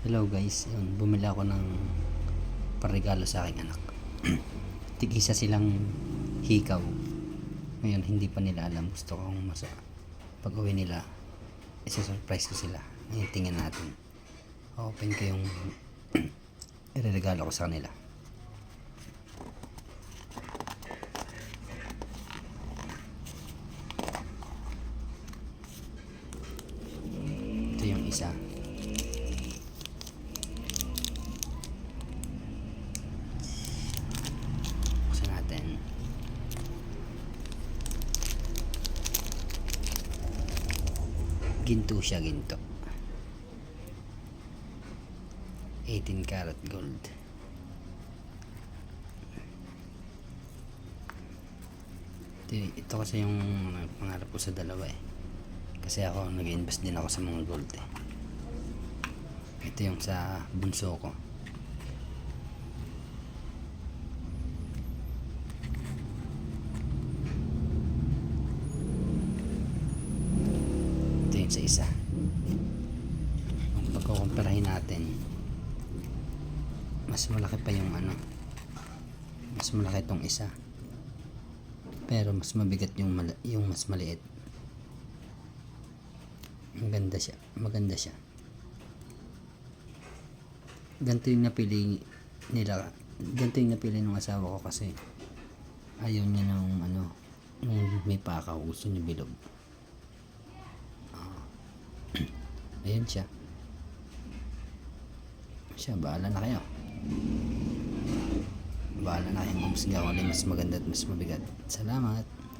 Hello guys, yun, bumili ako ng parregalo sa aking anak. Tig-isa silang hikaw. Ngayon, hindi pa nila alam. Gusto kong masa pag uwi nila, isa-surprise ko sila. Ngayon, tingnan natin. Open ko yung ireregalo ko sa kanila. Ito yung isa. Natin. Ginto siya, ginto. 18 karat gold. Ito, ito kasi yung pangarap ko sa dalawa eh. Kasi ako nag-invest din ako sa mga gold eh. Ito yung sa bunso ko. Yung sa isa. Kung pagkukumparahin natin, mas malaki pa yung ano, mas malaki itong isa. Pero mas mabigat yung, mala- yung mas maliit. Maganda siya. Maganda siya. Ganito yung napili nila. Ganito yung napili ng asawa ko kasi ayaw niya ng ano, nung may pakaw. Gusto niya bilog. Ayan siya. Siya, bahala na kayo. Bahala na kayo kung mas, mas maganda at mas mabigat. Salamat.